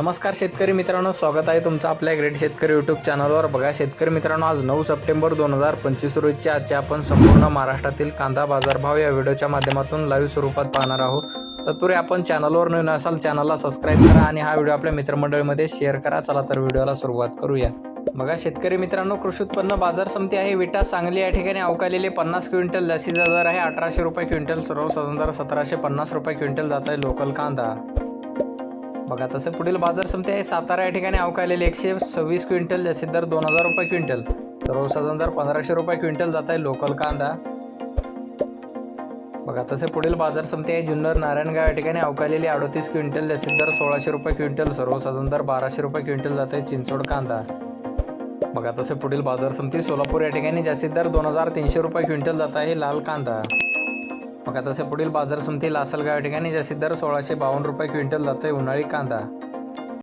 नमस्कार शेतकरी मित्रांनो स्वागत आहे तुमचं आपल्या ग्रेट शेतकरी यूट्यूब चॅनलवर बघा शेतकरी मित्रांनो आज नऊ सप्टेंबर दोन हजार पंचवीस रोजच्या आजचे आपण संपूर्ण महाराष्ट्रातील कांदा बाजारभाव या व्हिडिओच्या माध्यमातून लाईव्ह स्वरूपात पाहणार आहोत. तत्पूर्वी आपण चॅनलवर नवीन असाल चॅनलला सबस्क्राईब करा आणि हा व्हिडिओ आपल्या मित्रमंडळीमध्ये शेअर करा. चला तर व्हिडिओला सुरुवात करूया. बघा शेतकरी मित्रांनो कृषी उत्पन्न बाजार समिती आहे. विटा सांगली या ठिकाणी अवकालेले पन्नास क्विंटल लसीचा दर आहे अठराशे रुपये क्विंटल सर्वसाधारण दर सतराशे पन्नास रुपये क्विंटल जात आहे लोकल कांदा. बघा तसं पुढील बाजार समिती आहे. सातारा या ठिकाणी अवकालेले एकशे सव्वीस क्विंटल जास्तीत दर दोन हजार रुपये क्विंटल. सर्वसाधारण दर पंधराशे रुपये क्विंटल जात आहे लोकल कांदा. बघा तसे पुढील बाजार समिती आहे. जुन्नर नारायणगाव या ठिकाणी अवकालेली अडतीस क्विंटल जास्तीत दर सोळाशे रुपये क्विंटल सर्वसाधारण दर बाराशे रुपये क्विंटल जात आहे चिंचोड कांदा. बघा तसे पुढील बाजार समिती सोलापूर या ठिकाणी जास्तीत दर दोन हजार तीनशे रुपये क्विंटल जात आहे लाल कांदा. मग आता पुढील बाजार समिती लासलगाव या ठिकाणी जास्तीत दर सोळाशे बावन्न रुपये क्विंटल जात आहे उन्हाळी कांदा.